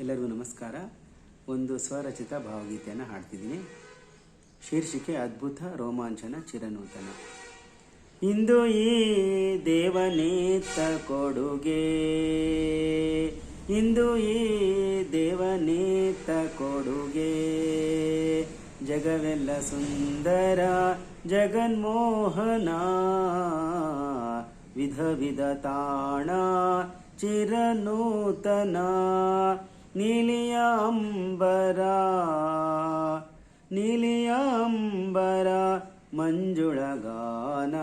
ಎಲ್ಲರಿಗೂ ನಮಸ್ಕಾರ. ಒಂದು ಸ್ವರಚಿತ ಭಾವಗೀತೆಯನ್ನು ಹಾಡ್ತಿದ್ದೀನಿ. ಶೀರ್ಷಿಕೆ ಅದ್ಭುತ ರೋಮಾಂಚನ ಚಿರನೂತನ. ಇಂದು ಈ ದೇವನೇತ ಕೊಡುಗೆ. ಇಂದು ಈ ದೇವನೇತ ಕೊಡುಗೆ. ಜಗವೆಲ್ಲ ಸುಂದರ, ಜಗನ್ಮೋಹನ ವಿಧ ವಿಧ ತಾಣ, ಚಿರನೂತನ. ನೀಲಿಯ ಅಂಬರ, ನೀಲಿಯ ಮಂಜುಳಗಾನ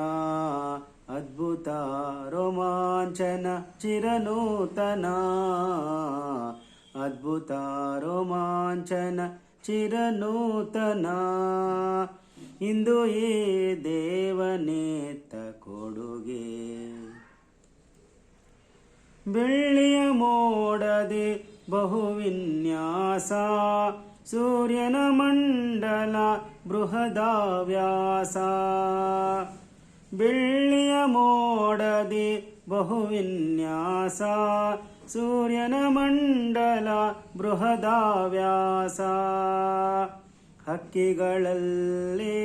ಅದ್ಭುತ ರೋಮಾಂಚನ, ಚಿರನೂತನ, ಅದ್ಭುತ ರೋಮಾಂಚನ, ಚಿರನೂತನ. ಇಂದು ಈ ದೇವನೇತ ಕೊಡುಗೆ. ಬೆಳ್ಳಿಯ ಮೋಡದೆ ಬಹುವಿನ್ಯಾಸ. ಸೂರ್ಯನ ಮಂಡಲ ಬೃಹದಾವ್ಯಾಸ ಬೆಳ್ಳಿಯ ಮೋಡದಿ ಬಹುವಿನ್ಯಾಸ. ಸೂರ್ಯನ ಮಂಡಲ ಬೃಹದಾವ್ಯಾಸ ಹಕ್ಕಿಗಳಲ್ಲಿ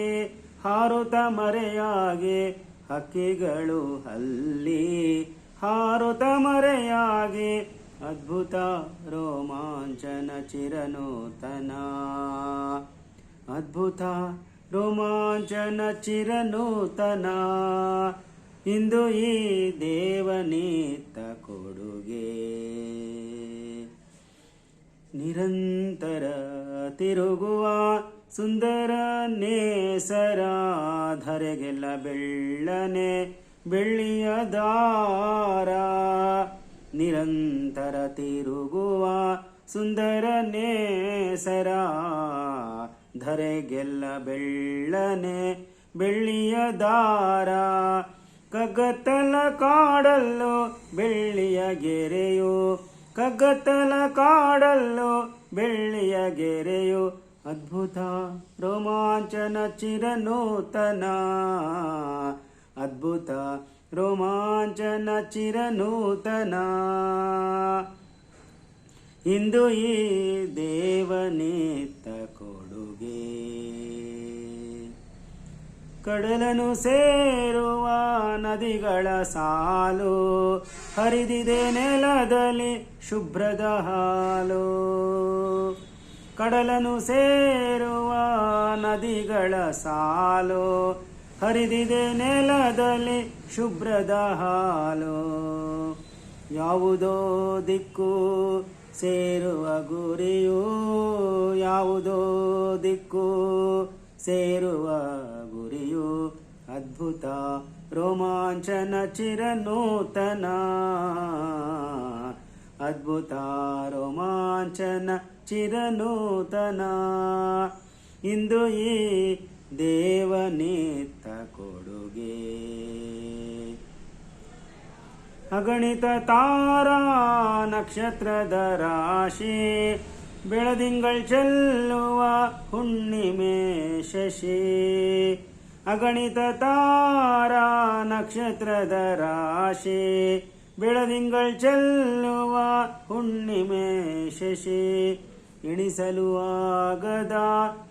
ಹಾರುತ ಮರೆಯಾಗಿ, ಹಕ್ಕಿಗಳು ಅಲ್ಲಿ ಹಾರುತ ಮರೆಯಾಗಿ ಅದ್ಭುತ ರೋಮಾಂಚನ ಚಿರನೂತನ. ಅದ್ಭುತ ರೋಮಾಂಚನ ಚಿರನೂತನ. ಇಂದು ಈ ದೇವನೀತ ಕೊಡುಗೆ. ನಿರಂತರ ತಿರುಗುವ ಸುಂದರ ನೇಸರ ಧರೆಗೆಲ್ಲ ಬೆಳ್ಳನೆ ಬೆಳ್ಳಿಯ ದಾರ. ನಿರಂತರ ತಿರುಗುವ ಸುಂದರ ನೇಸರ. ಧರೆಗೆಲ್ಲ ಬೆಳ್ಳನೆ ಬೆಳ್ಳಿಯ ದಾರ. ಕಗ್ಗತ್ತಲ ಕಾಡಲ್ಲು ಬೆಳ್ಳಿಯ ಗೆರೆಯು. ಕಗ್ಗತ್ತಲ ಕಾಡಲ್ಲು ಬೆಳ್ಳಿಯ ಗೆರೆಯು. ಅದ್ಭುತ ರೋಮಾಂಚನ ಚಿರನೂತನ. ಅದ್ಭುತ ರೋಮಾಂಚನ ಚಿರನೂತನ. ಇಂದು ಈ ದೇವನೇತ ಕೊಡುಗೆ. ಕಡಲನು ಸೇರುವ ನದಿಗಳ ಸಾಲು, ಹರಿದಿದೆ ನೆಲದಲ್ಲಿ ಶುಭ್ರದ ಹಾಲು. ಕಡಲನು ಸೇರುವ ನದಿಗಳ ಸಾಲು ಹರಿದಿದೆ ನೆಲದಲ್ಲಿ ಶುಭ್ರದ ಹಾಲು. ಯಾವುದೋ ದಿಕ್ಕು ಸೇರುವ ಗುರಿಯು, ಯಾವುದೋ ದಿಕ್ಕು ಸೇರುವ ಗುರಿಯು. ಅದ್ಭುತ ರೋಮಾಂಚನ ಚಿರನೂತನ. ಅದ್ಭುತ ರೋಮಾಂಚನ ಚಿರನೂತನ. ಇಂದು ಈ ದೇವನೇತ ಕೊಡುಗೆ. ಅಗಣಿತ ತಾರಾ ನಕ್ಷತ್ರದ ರಾಶಿ, ಬೆಳದಿಂಗಳ್ ಚೆಲ್ಲುವ ಹುಣ್ಣಿಮೆ ಶಶಿ. ಅಗಣಿತ ತಾರಾ ನಕ್ಷತ್ರದ ರಾಶಿ, ಬೆಳದಿಂಗಳ್ ಚೆಲ್ಲುವ ಹುಣ್ಣಿಮೆ ಶಶಿ. ಇಣಿಸಲು ಆಗದ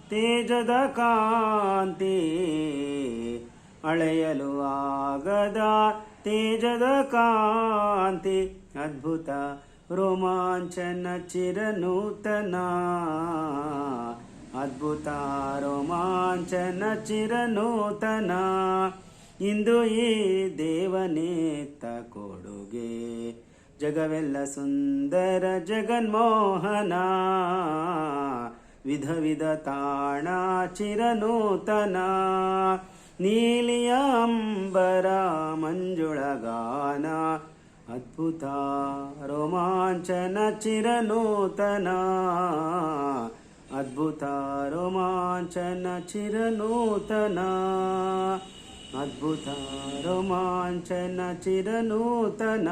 ತೇಜದ ಕಾಂತಿ ಅಳೆಯಲು ಆಗದ ತೇಜದ ಕಾಂತಿ, ಅದ್ಭುತ ರೋಮಾಂಚನ ಚಿರನೂತನ. ಅದ್ಭುತ ರೋಮಾಂಚನ ಚಿರನೂತನ. ಇಂದು ಈ ದೇವನೇತ ಕೊಡುಗೆ, ಜಗವೆಲ್ಲ ಸುಂದರ ಜಗನ್ಮೋಹನ. ವಿಧ ವಿಧ ತಾಣ ಚಿರನೂತನ. ನೀಲಿಯ ಅಂಬರ ಮಂಜುಳಗಾನ ಅದ್ಭುತ ರೋಮಾಂಚನ ಚಿರನೂತನ ಅದ್ಭುತ ರೋಮಾಂಚನ ಚಿರನೂತನ ಅದ್ಭುತ ರೋಮಾಂಚನ ಚಿರನೂತನ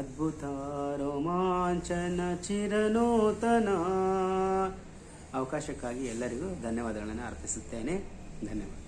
ಅದ್ಭುತ ರೋಮಾಂಚನ ಚಿರನೂತನ ಅವಕಾಶಕ್ಕಾಗಿ ಎಲ್ಲರಿಗೂ ಧನ್ಯವಾದಗಳನ್ನು ಅರ್ಪಿಸುತ್ತೇನೆ. 奶奶。